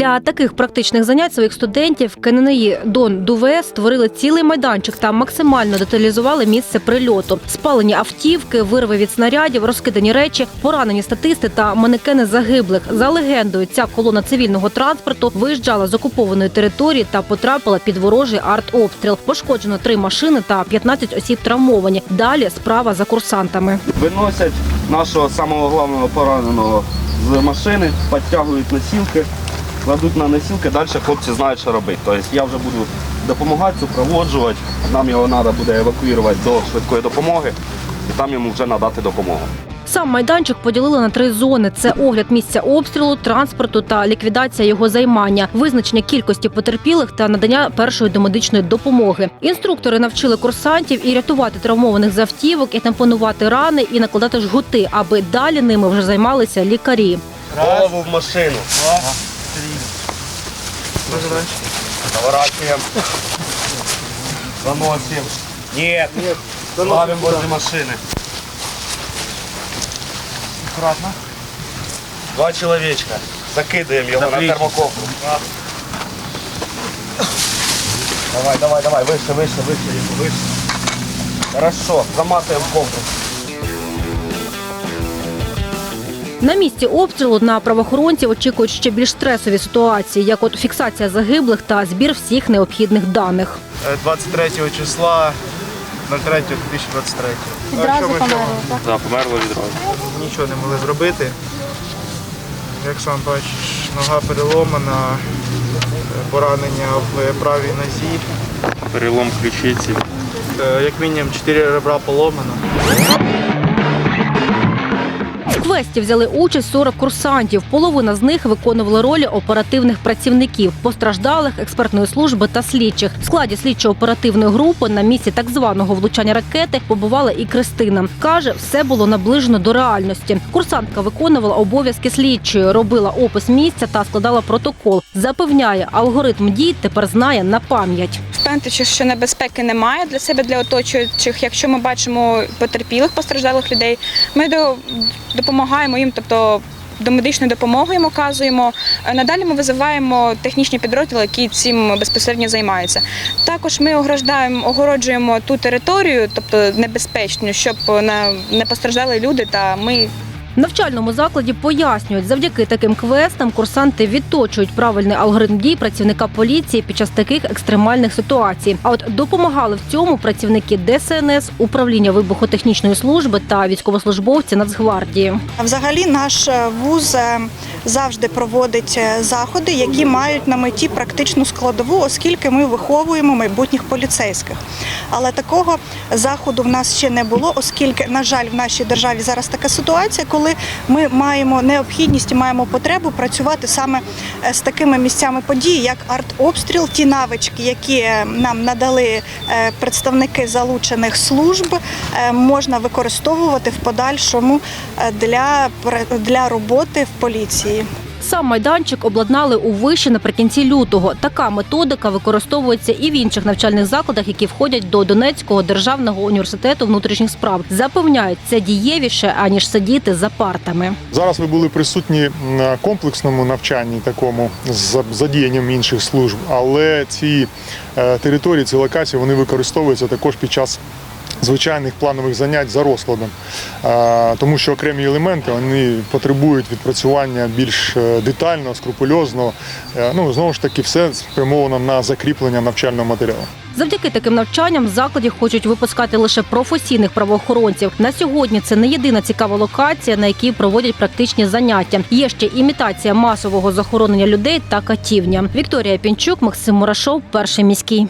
Для таких практичних занять своїх студентів КННІ Дон Дуве створили цілий майданчик та максимально деталізували місце прильоту. Спалені автівки, вирви від снарядів, розкидані речі, поранені статисти та манекени загиблих. За легендою, ця колона цивільного транспорту виїжджала з окупованої території та потрапила під ворожий артобстріл. Пошкоджено три машини та 15 осіб травмовані. Далі справа за курсантами. Виносять нашого самого головного пораненого з машини, підтягують носілки, кладуть на носілки, далі хлопці знають, що робити. Тобто я вже буду допомагати, супроводжувати. Нам його треба буде евакуювати до швидкої допомоги і там йому вже надати допомогу. Сам майданчик поділили на три зони: це огляд місця обстрілу, транспорту та ліквідація його займання, визначення кількості потерпілих та надання першої домедичної допомоги. Інструктори навчили курсантів і рятувати травмованих з автівок, і тампонувати рани, і накладати жгути, аби далі ними вже займалися лікарі. Голову в машину. Наворачуємо. Заносимо. Ні, ставимо возле машини. Аккуратно. Два чоловічка. Закидаємо його на термокофру. Давай, давай, давай, вище, вище, його, вище. Хорошо, заматуємо ковдру. На місці обстрілу на правоохоронців очікують ще більш стресові ситуації, як от фіксація загиблих та збір всіх необхідних даних. Е, 23 числа 03 2023. Відразу померли, так? Да, померло відразу. Нічого не могли зробити. Як сам бачиш, нога переломана, е, поранення в правій нозі. Перелом ключиці. Е, Як мінімум 4 ребра поломано. Квесті взяли участь 40 курсантів. Половина з них виконували ролі оперативних працівників, постраждалих, експертної служби та слідчих. В складі слідчо-оперативної групи на місці так званого влучання ракети побувала і Кристина. Каже, все було наближено до реальності. Курсантка виконувала обов'язки слідчої, робила опис місця та складала протокол. Запевняє, алгоритм дій тепер знає на пам'ять. Впевнити, що небезпеки немає для себе, для оточуючих. Якщо ми бачимо потерпілих, постраждалих людей, ми до- допомагаємо їм, тобто до медичної допомоги їм оказуємо. Е, Надалі ми визиваємо технічні підрозділи, які цим безпосередньо займаються. Також ми ограждаємо, огороджуємо ту територію, тобто небезпечну, щоб не, не постраждали люди, та ми Навчальному закладі пояснюють, завдяки таким квестам курсанти відточують правильний алгоритм дій працівника поліції під час таких екстремальних ситуацій. А от допомагали в цьому працівники ДСНС, управління вибухотехнічної служби та військовослужбовці Нацгвардії. Взагалі, наш е, вуз е, завжди проводить е, заходи, які мають на меті практичну складову, оскільки ми виховуємо майбутніх поліцейських. Але такого заходу в нас ще не було, оскільки, на жаль, в нашій державі зараз така ситуація, коли ми маємо необхідність і маємо потребу працювати саме е, з такими місцями події, як артобстріл, ті навички, які е, нам надали представники залучених служб, можна використовувати в подальшому для, для роботи в поліції. Сам майданчик обладнали у виші наприкінці лютого. Така методика використовується і в інших навчальних закладах, які входять до Донецького державного університету внутрішніх справ. Запевняють, це дієвіше аніж сидіти за партами. Зараз ви були присутні на комплексному навчанні, такому з задіянням інших служб, але ці е, території, ці локації вони використовуються також під час. Звичайних планових занять за розкладом, тому що окремі елементи вони потребують відпрацювання більш е, детально, скрупульозно. Е, Ну знову ж таки, все спрямовано на закріплення навчального матеріалу. Завдяки таким навчанням в закладі хочуть випускати лише професійних правоохоронців. На сьогодні це не єдина цікава локація, на якій проводять практичні заняття. Є ще імітація масового захоронення людей та катівня. Вікторія Пінчук, Максим Мурашов, перший міський.